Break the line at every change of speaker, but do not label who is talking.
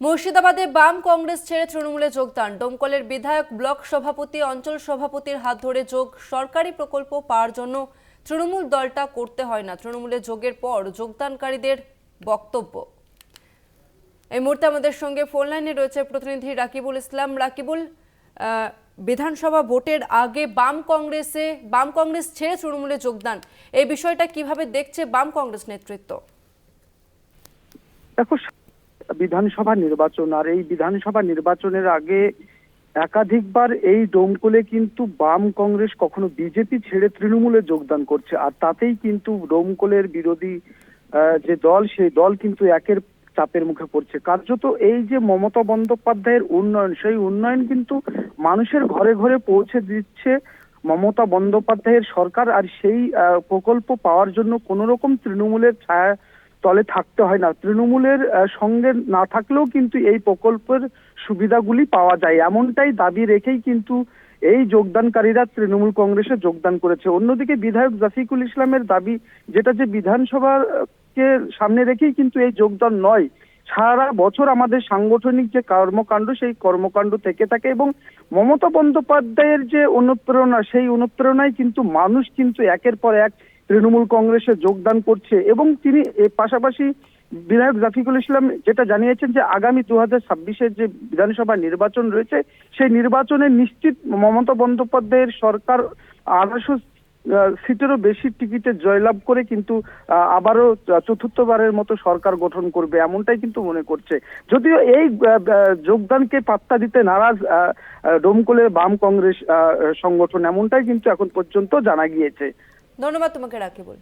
মুর্শিদাবাদে বাম কংগ্রেস ছেড়ে তৃণমূলে যোগদান ডোমকলের বিধায়ক, ব্লক সভাপতি, অঞ্চল সভাপতির হাত ধরে যোগ, সরকারি প্রকল্প পাওয়ার জন্য তৃণমূল দলটা করতে হয় না। তৃণমূলে যোগের পর যোগদানকারীদের বক্তব্য। এই মুহূর্তে আমাদের সঙ্গে ফোন লাইনে রয়েছে প্রতিনিধি রাকিবুল ইসলাম। রাকিবুল বিধানসভা ভোটের আগে বাম কংগ্রেসে, বাম কংগ্রেস ছেড়ে তৃণমূলে যোগদান এই বিষয়টা কীভাবে দেখছে বাম কংগ্রেস নেতৃত্ব?
দেখো বিধানসভা নির্বাচন, আর এই বিধানসভা নির্বাচনের আগে একাধিকবার এই ডোমকলে কিন্তু বাম কংগ্রেস কখনো বিজেপি ছেড়ে তৃণমূলে যোগদান করছে, আর তাতেই কিন্তু ডোমকলের বিরোধী যে দল, সেই দল কিন্তু একের চাপের মুখে পড়ছে। কার্যত এই যে মমতা বন্দ্যোপাধ্যায়ের উন্নয়ন, সেই উন্নয়ন কিন্তু মানুষের ঘরে ঘরে পৌঁছে দিচ্ছে মমতা বন্দ্যোপাধ্যায়ের সরকার, আর সেই প্রকল্প পাওয়ার জন্য কোন রকম তৃণমূলের ছায়া তলে থাকতে হয় না। তৃণমূলের সঙ্গে না থাকলেও কিন্তু এই প্রকল্পের সুবিধাগুলি পাওয়া যায়। এমনটাই দাবি রেখেই কিন্তু এই যোগদানকারীরা তৃণমূল কংগ্রেসে যোগদান করেছে। অন্যদিকে বিধায়ক জাফিকুল ইসলামের দাবি, যেটা যে বিধানসভাকে সামনে রেখেই কিন্তু এই যোগদান নয়, সারা বছর আমাদের সাংগঠনিক যে কর্মকাণ্ড, সেই কর্মকাণ্ড থেকে থাকে এবং মমতা বন্দ্যোপাধ্যায়ের যে অনুপ্রেরণা, সেই অনুপ্রেরণায় কিন্তু মানুষ কিন্তু একের পর এক তৃণমূল কংগ্রেসে যোগদান করছে এবং তিনি পাশাপাশি বিধায়ক জাফিকুল ইসলাম যেটা জানিয়েছেন যে আগামী দু হাজার ছাব্বিশের যে বিধানসভা নির্বাচন রয়েছে, সেই নির্বাচনে নিশ্চিত মমতা বন্দ্যোপাধ্যায়ের সরকার আড়াইশো সিটেরও বেশি টিকিটে জয়লাভ করে কিন্তু আবারও চতুর্থবারের মতো সরকার গঠন করবে এমনটাই কিন্তু মনে করছে। যদিও এই যোগদানকে পাত্তা দিতে নারাজ ডোমকলের বাম কংগ্রেস সংগঠন এমনটাই কিন্তু এখন পর্যন্ত জানা গিয়েছে।
ধন্যবাদ তোমাকে রাকিবুল